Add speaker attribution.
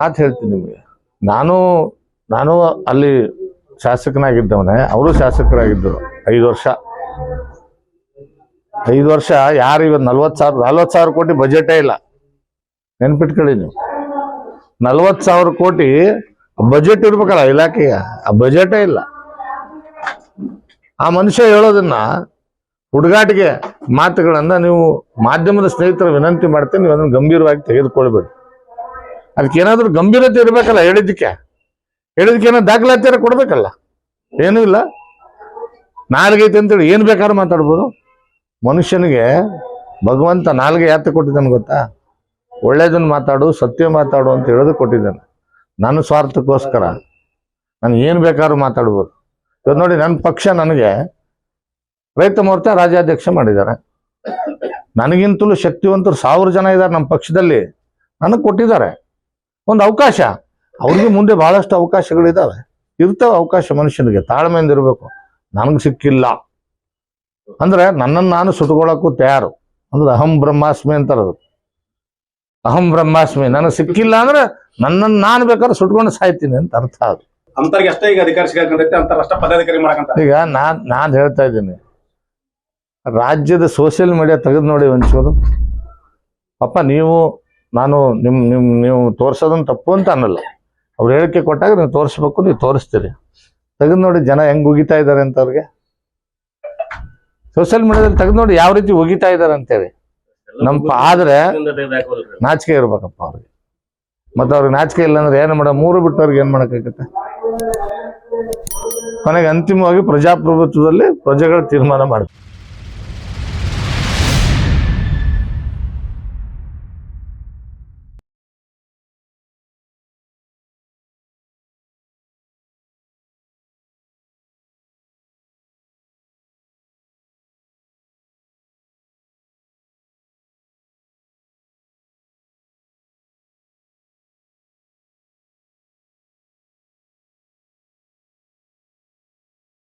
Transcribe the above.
Speaker 1: ಮಾತು ಹೇಳ್ತೀನಿ ನಿಮಗೆ. ನಾನು ನಾನು ಅಲ್ಲಿ ಶಾಸಕನಾಗಿದ್ದವನೇ, ಅವರು ಶಾಸಕರಾಗಿದ್ದರು ಐದು ವರ್ಷ. ಐದು ವರ್ಷ, ಯಾರು ಇವತ್ತು ನಲ್ವತ್ತು ಸಾವಿರ ನಲ್ವತ್ತು ಸಾವಿರ ಕೋಟಿ ಬಜೆಟೇ ಇಲ್ಲ. ನೆನ್ಪಿಟ್ಕೊಳ್ಳಿ ನೀವು. ನಲ್ವತ್ತು ಸಾವಿರ ಕೋಟಿ ಬಜೆಟ್ ಇರ್ಬೇಕಲ್ಲ ಇಲಾಖೆಗೆ, ಆ ಬಜೆಟೇ ಇಲ್ಲ. ಆ ಮನುಷ್ಯ ಹೇಳೋದನ್ನ ಹುಡುಗಾಟಿಗೆ ಮಾತುಗಳನ್ನ ನೀವು ಮಾಧ್ಯಮದ ಸ್ನೇಹಿತರ ವಿನಂತಿ ಮಾಡ್ತೀನಿ, ನೀವು ಅದನ್ನು ಗಂಭೀರವಾಗಿ ತೆಗೆದುಕೊಳ್ಬೇಡಿ. ಅದಕ್ಕೆ ಏನಾದರೂ ಗಂಭೀರತೆ ಇರಬೇಕಲ್ಲ ಹೇಳಿದ್ದಕ್ಕೆ. ಹೇಳಿದಕ್ಕೆ ಏನೋ ದಾಖಲಾತಿಯಾರ ಕೊಡಬೇಕಲ್ಲ. ಏನೂ ಇಲ್ಲ. ನಾಲ್ಗೈತೆ ಅಂತೇಳಿ ಏನು ಬೇಕಾದ್ರೂ ಮಾತಾಡ್ಬೋದು. ಮನುಷ್ಯನಿಗೆ ಭಗವಂತ ನಾಲ್ಗೆ ಯಾತ ಕೊಟ್ಟಿದ್ದಾನೆ ಗೊತ್ತಾ? ಒಳ್ಳೇದನ್ನ ಮಾತಾಡು, ಸತ್ಯ ಮಾತಾಡು ಅಂತ ಹೇಳೋದು ಕೊಟ್ಟಿದ್ದಾನೆ. ನನ್ನ ಸ್ವಾರ್ಥಕ್ಕೋಸ್ಕರ. ನಾನು ಏನು ಬೇಕಾದ್ರೂ ಮಾತಾಡ್ಬೋದು. ಇವತ್ತು ನೋಡಿ, ನನ್ನ ಪಕ್ಷ ನನಗೆ ರೈತ ಮೋರ್ಚಾ ರಾಜ್ಯಾಧ್ಯಕ್ಷ ಮಾಡಿದ್ದಾರೆ. ನನಗಿಂತಲೂ ಶಕ್ತಿವಂತರು ಸಾವಿರ ಜನ ಇದ್ದಾರೆ ನಮ್ಮ ಪಕ್ಷದಲ್ಲಿ. ನನಗೆ ಕೊಟ್ಟಿದ್ದಾರೆ. ಒಂದು ಅವಕಾಶ. ಅವ್ರಿಗೆ ಮುಂದೆ ಬಹಳಷ್ಟು ಅವಕಾಶಗಳಿದ್ದಾವೆ ಇರ್ತಾವೆ ಅವಕಾಶ ಮನುಷ್ಯನಿಗೆ. ತಾಳ್ಮೆಯಿಂದ ಇರಬೇಕು. ನನಗೆ ಸಿಕ್ಕಿಲ್ಲ. ಅಂದ್ರೆ ನನ್ನನ್ನು ನಾನು ಸುಟ್ಕೊಳಕ್ಕೂ ತಯಾರು. ಅಂದ್ರೆ ಅಹಂ ಬ್ರಹ್ಮಾಸ್ಮಿ ಅಂತಾರದು ಅಹಂ ಬ್ರಹ್ಮಾಸ್ಮಿ. ನನಗೆ ಸಿಕ್ಕಿಲ್ಲ ಅಂದ್ರೆ ನನ್ನನ್ನು ನಾನು ಬೇಕಾದ್ರೆ ಸುಟ್ಕೊಂಡು ಸಾಯ್ತೀನಿ ಅಂತ ಅರ್ಥ ಅದು.
Speaker 2: ಅಂತಾರ
Speaker 1: ಈಗ ನಾನ್ ನಾನು ಹೇಳ್ತಾ ಇದ್ದೀನಿ. ರಾಜ್ಯದ ಸೋಷಿಯಲ್ ಮೀಡಿಯಾ ತೆಗೆದು ನೋಡಿ ಒಂಚೂರು. ಅಪ್ಪ ನೀವು ನಾನು ನಿಮ್ಮ ನಿಮ್ಮ ನೀವು ತೋರ್ಸೋದನ್ನ ತಪ್ಪು ಅಂತ ಅನ್ನಲ್ಲ. ಅವ್ರು ಹೇಳಿಕೆ ಕೊಟ್ಟಾಗ ನೀವು ತೋರಿಸ್ಬೇಕು ನೀವು ತೋರಿಸ್ತೀರಿ. ತೆಗೆದು ನೋಡಿ ಜನ ಹೆಂಗ್ ಉಗಿತಾ ಇದ್ದಾರೆ ಅಂತ ಅವ್ರಿಗೆ. ಸೋಷಿಯಲ್ ಮೀಡಿಯಾದಲ್ಲಿ ತೆಗೆದು ನೋಡಿ ಯಾವ ರೀತಿ ಉಗಿತಾ ಇದ್ದಾರೆ ಅಂತೇಳಿ. ನಮ್ಮ ಆದ್ರೆ ನಾಚಿಕೆ ಇರ್ಬೇಕಪ್ಪ ಅವ್ರಿಗೆ. ಮತ್ತೆ ಅವ್ರಿಗೆ ನಾಚಿಕೆ ಇಲ್ಲ ಅಂದ್ರೆ ಏನು ಮಾಡ ಮೂರು ಬಿಟ್ಟವ್ರಿಗೆ ಏನ್ ಮಾಡಕ್ಕಾಗತ್ತೆ? ಕೊನೆಗೆ ಅಂತಿಮವಾಗಿ ಪ್ರಜಾಪ್ರಭುತ್ವದಲ್ಲಿ ಪ್ರಜೆಗಳು ತೀರ್ಮಾನ ಮಾಡ್ತಾರೆ.